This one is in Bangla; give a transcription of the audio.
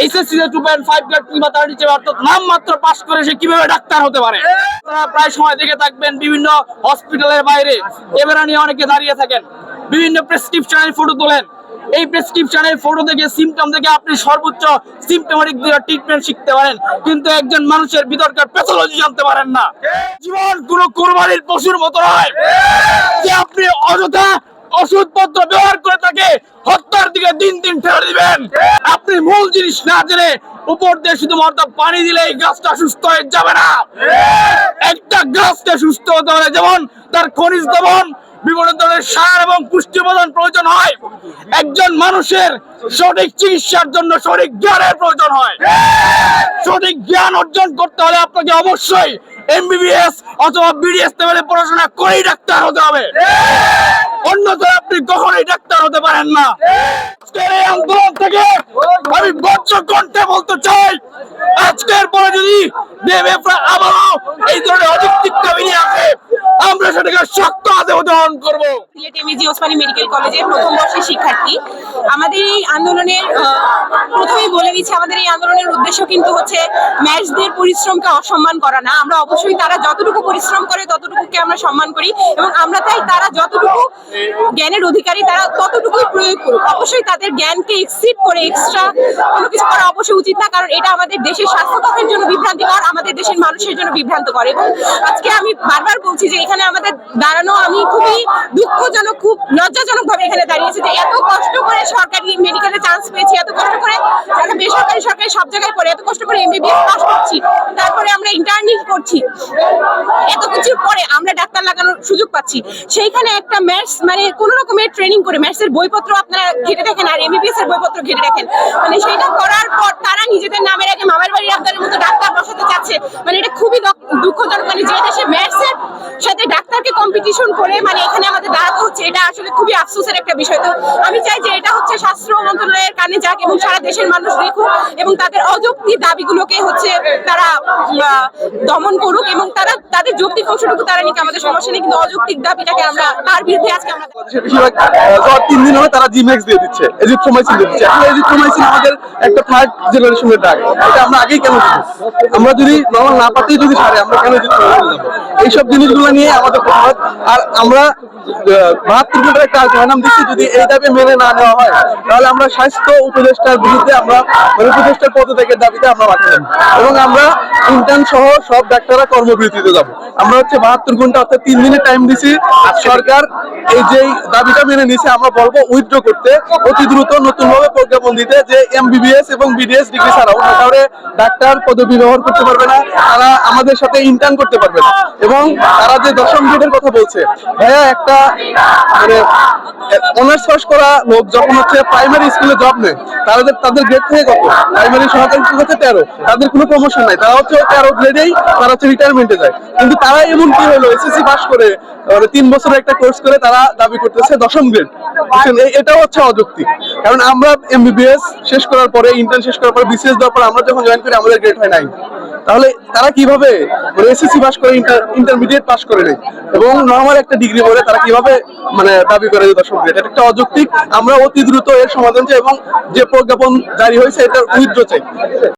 HSC two point five grade কিংবা তার নিচে অর্থাৎ নাম মাত্র পাস করে সে কীভাবে ডাক্তার হতে পারে? প্রায় সময় দেখে থাকবেন বিভিন্ন হসপিটালের বাইরে। ক্যামেরা নিয়ে অনেকে দাঁড়িয়ে থাকেন। বিভিন্ন প্রেসক্রিপশনের ফটো তোলেন। এই প্রেসক্রিপশনের ফটো থেকে সিমটম থেকে আপনি সর্বোচ্চ সিমটমেটিক ট্রিটমেন্ট শিখতে পারেন। কিন্তু একজন মানুষের ভিতরকার প্যাথোলজি জানতে পারেন না। জীবন কোনো কোরবানির পশুর মতো নয়। যে আপনি অযথা ওষুধপত্র ব্যবহার করে তাকে হত্যার দিকে দিন দিন ঠেলে দিবেন। আপনি মূল জিনিস না জেনে উপর দিয়ে শুধুমাত্র পানি দিলে এই গাছটা সুস্থ হয়ে যাবে না। একটা গাছকে সুস্থ হতে হলে যেমন তার খনিজ লবণ, বিভিন্ন ধরনের সার এবং পুষ্টি উপাদান প্রয়োজন হয়। একজন মানুষের সঠিক চিকিৎসার জন্য সঠিক জ্ঞানের প্রয়োজন হয়। সঠিক জ্ঞান অর্জন করতে হলে আপনাকে অবশ্যই এমবিবিএস অথবা বিডিএস লেভেলে পড়াশোনা করেই ডাক্তার হতে হবে। অন্যথায় আপনি কখনোই ডাক্তার হতে পারেন না। এই আন্দোলন থেকে আমি বজ্র কণ্ঠে বলতে চাই, আজকের পরে যদি আবারও এই ধরনের অযৌক্তিক দাবি আসে আমরা সেটাকে শক্ত হাতে উদাহরণ করব। এমএজি ওসমানী মেডিকেল কলেজের প্রথম বর্ষের শিক্ষার্থী। আমাদের এই আন্দোলনের প্রথমেই বলে দিচ্ছি, আমাদের এই আন্দোলনের উদ্দেশ্য কিন্তু হচ্ছে ম্যাচদের পরিশ্রমকে অসম্মান করা না। আমরা অবশ্যই তারা যতটুকু পরিশ্রম করে, ততটুকুকে আমরা সম্মান করি এবং আমরা তাই তারা যতটুকু জ্ঞানের অধিকারী, তারা ততটুকুই প্রয়োগ করুক। অবশ্যই তাদের জ্ঞানকে এক্সিড করে এক্সট্রা কোনো কিছু করা অবশ্যই উচিত না, কারণ এটা আমাদের দেশের স্বাস্থ্য জন্য বিভ্রান্তিকর, আমাদের দেশের মানুষের জন্য বিভ্রান্তকর। এবং আজকে আমি বারবার বলছি যে এখানে আমাদের দাঁড়ানো আমি খুবই দুঃখজনক, খুব লজ্জাজনক ভাবে এখানে দাঁড়িয়েছি যে এত কষ্ট করে সরকারি মেডিকেলে চান্স পেয়েছি, এত কষ্ট করে যারা বেসরকারি সরকারি সব জায়গায় করে এত কষ্ট করে এমবিবিএস পাস করছি, তারপরে আমরা ইন্টার্নি করছি। এত কিছুর পরে আমরা ডাক্তার লাগানোর সুযোগ পাচ্ছি। সেইখানে একটা ম্যাথস মানে কোন রকমের ট্রেনিং করে ম্যাথসের বইপত্র আপনারা ঘেটে দেখেন আর এমবিবিএস এর বইপত্র ঘেটে দেখেন। মানে সেটা করার পর তারা নিজেদের নামের আগে মামার বাড়ির ডাক্তারের মতো ডাক্তার বসাতে চাচ্ছে মানে এটা খুবই দক- দুঃখজনক মানে যে দেশে ম্যাথসের সাথে ডাক্তারকে কম্পিটিশন করে মানে এখানে আমাদের দাঁড়াতে হচ্ছে, এটা আসলে খুবই আফসোসের একটা বিষয়। তো আমি চাই যে এটা হচ্ছে স্বাস্থ্য মন্ত্রণালয়ের কানে যাক এবং সারা দেশের মানুষ দেখুক এবং তাদের অযৌক্তিক দাবিগুলোকে হচ্ছে তারা দমন করুক এবং তারা, তাদের যৌক্তিক অংশটুকু তারা নিক, আমাদের সমস্যা নেই কিন্তু অযৌক্তিক দাবিটাকে আমরা তার বিরুদ্ধে আজকে আমরা তিন দিন হয় তারা জিমেক্স দিয়ে দিচ্ছে এজিথ্রোমাইসিন দিয়ে দিচ্ছে। আসলে এজিথ্রোমাইসিন আমাদের একটা থার্ড জেনারেশনের ড্রাগ এটা আমরা আগেই কেন? আমরা যদি নর্মাল না পাতেই যদি সারে আমরা কেন এজিথ্রোমাইসিন যাব এইসব জিনিসগুলো নিয়ে আমাদের প্রতিবাদ আর আমরা বাহাত্তর ঘণ্টার একটা আলটিমেটাম দিচ্ছি যদি এই দাবি মেনে না নেওয়া হয়, তাহলে আমরা স্বাস্থ্য উপদেষ্টার বিরুদ্ধে আমরা উপদেষ্টার পদত্যাগের দাবিতে আমরা মাঠে এবং আমরা ইন্টার্ন সহ সব ডাক্তাররা কর্মবিরতিতে যাব। আমরা হচ্ছে বাহাত্তর ঘণ্টা অর্থাৎ তিন দিনের টাইম দিছি। সরকার এই যে দাবিটা মেনে নিছে আমরা বলব উইথড্র করতে অতি দ্রুত নতুন ভাবে প্রজ্ঞাপন দিতে যে এমবিবিএস এবং বিডিএস ডিগ্রি ছাড়া অন্য ডাক্তার পদবি ব্যবহার করতে পারবে না, তারা আমাদের সাথে ইন্টার্ন করতে পারবে না। এবং তারা যে দশম গ্রেডের কথা বলছে? ভাইয়া, একটা মানে অনার্স পাস করা লোক যখন হচ্ছে প্রাইমারি স্কুলে জব নেয় তাদের তাদের গ্রেড থেকে কত? প্রাইমারি সহকারী হচ্ছে তেরো, তাদের কোনো প্রমোশন নাই। তারা হচ্ছে তেরো গ্রেডেই তারা হচ্ছে রিটায়ারমেন্টে যায়। কিন্তু তারা এমন কি হলো এসএসসি পাস করে মানে তিন বছরের একটা কোর্স করে তারা দাবি করতেছে দশম গ্রেড এটাও হচ্ছে অযৌক্তিক। কারণ আমরা এমবিবিএস শেষ করার পরে ইন্টার্ন শেষ করার পরে বিসিএস দেওয়ার পর আমরা যখন জয়েন করি, আমাদের গ্রেড হয় নাই। তাহলে তারা কীভাবে এসএসসি পাস করে ইন্টারমিডিয়েট পাস করে নেয়? এবং নর্মাল একটা ডিগ্রি বলে তারা কীভাবে মানে দাবি করে যে দর্শক এটা একটা অযৌক্তিক। আমরা অতি দ্রুত এর সমাধান চাই এবং যে প্রজ্ঞাপন জারি হয়েছে এটার উইথড্র চাই।